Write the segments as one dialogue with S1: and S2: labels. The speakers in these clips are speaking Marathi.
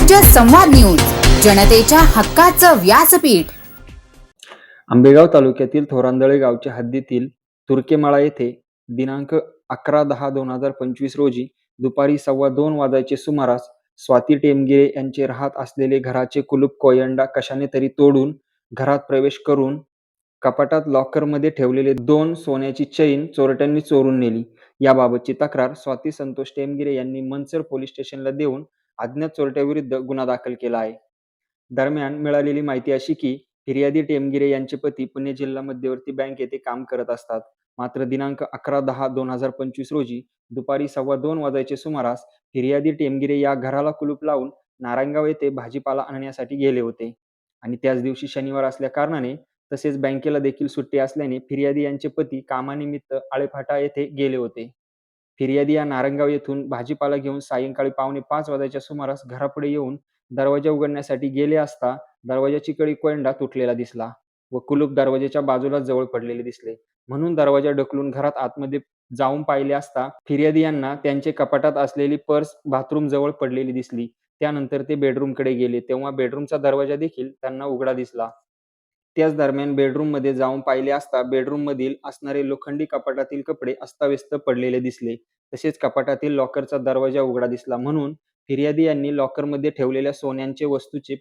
S1: महाराष्ट्र संवाद न्यूज जनतेच्या हक्काचं व्यासपीठ.
S2: आंबेगाव तालुक्यातील थोरांदळे गावच्या हद्दीतील तुर्केमाळा येथे दिनांक अकरा दहा दोन हजार पंचवीस रोजी दुपारी सव्वा दोन वाजायचे सुमारास स्वाती टेमगिरे यांचे राहत असलेले घराचे कुलूप कोयंडा कशाने तरी तोडून घरात प्रवेश करून कपाटात लॉकरमध्ये ठेवलेले दोन सोन्याची चैन चोरट्यांनी चोरून नेली. याबाबतची तक्रार स्वाती संतोष टेमगिरे यांनी मनसर पोलीस स्टेशनला देऊन अज्ञात चोरट्याविरुद्ध गुन्हा दाखल केला आहे. दरम्यान मिळालेली माहिती अशी की फिर्यादी टेमगिरे यांचे पती पुणे जिल्हा मध्यवर्ती बँक येथे काम करत असतात. मात्र दिनांक अकरा दहा दोन हजार पंचवीस रोजी दुपारी सव्वा दोन वाजायचे सुमारास फिर्यादी टेमगिरे या घराला कुलूप लावून नारायणगाव येथे भाजीपाला आणण्यासाठी गेले होते. आणि त्याच दिवशी शनिवार असल्या कारणाने तसेच बँकेला देखील सुट्टी असल्याने फिर्यादी यांचे पती कामानिमित्त आळेफाटा येथे गेले होते. फिर्यादी या नारंगाव येथून भाजीपाला घेऊन सायंकाळी पावणे पाच वाजायच्या सुमारास घरापुढे येऊन दरवाजा उघडण्यासाठी गेले असता दरवाजाची कडी कोयंडा तुटलेला दिसला व कुलूप दरवाजाच्या बाजूला जवळ पडलेले दिसले. म्हणून दरवाजा ढकलून घरात आतमध्ये जाऊन पाहिले असता फिर्यादी यांना त्यांचे कपाटात असलेली पर्स बाथरूम जवळ पडलेली दिसली. त्यानंतर ते बेडरूमकडे गेले. तेव्हा बेडरूमचा दरवाजा देखील त्यांना उघडा दिसला. त्याच दरम्यान बेडरूममध्ये जाऊन पाहिले असता बेडरूम मधील असणारे लोखंडी कपाटातील कपडे अस्ताव्यस्त पडलेले दिसले. तसेच कपाटातील लॉकरचा दरवाजा उघडा दिसला म्हणून फिर्यादी यांनी लॉकरमध्ये ठेवलेल्या सोन्यांचे वस्तूची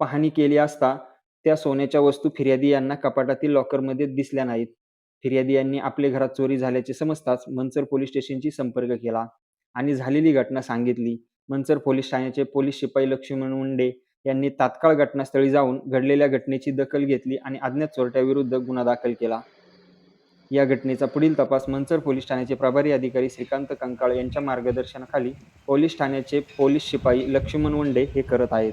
S2: पाहणी केली असता त्या सोन्याच्या वस्तू फिर्यादी यांना कपाटातील लॉकरमध्ये दिसल्या नाहीत. फिर्यादी यांनी आपले घरात चोरी झाल्याचे समजताच मनसर पोलीस स्टेशनशी संपर्क केला आणि झालेली घटना सांगितली. मनसर पोलीस ठाण्याचे पोलीस शिपाई लक्ष्मण मुंडे यांनी तात्काळ घटनास्थळी जाऊन घडलेल्या घटनेची दखल घेतली आणि अज्ञात चोरट्याविरुद्ध गुन्हा दाखल केला. या घटनेचा पुढील तपास मंचर पोलीस ठाण्याचे प्रभारी अधिकारी श्रीकांत कंकाळ यांच्या मार्गदर्शनाखाली पोलीस ठाण्याचे पोलीस शिपाई लक्ष्मण वंडे हे करत आहेत.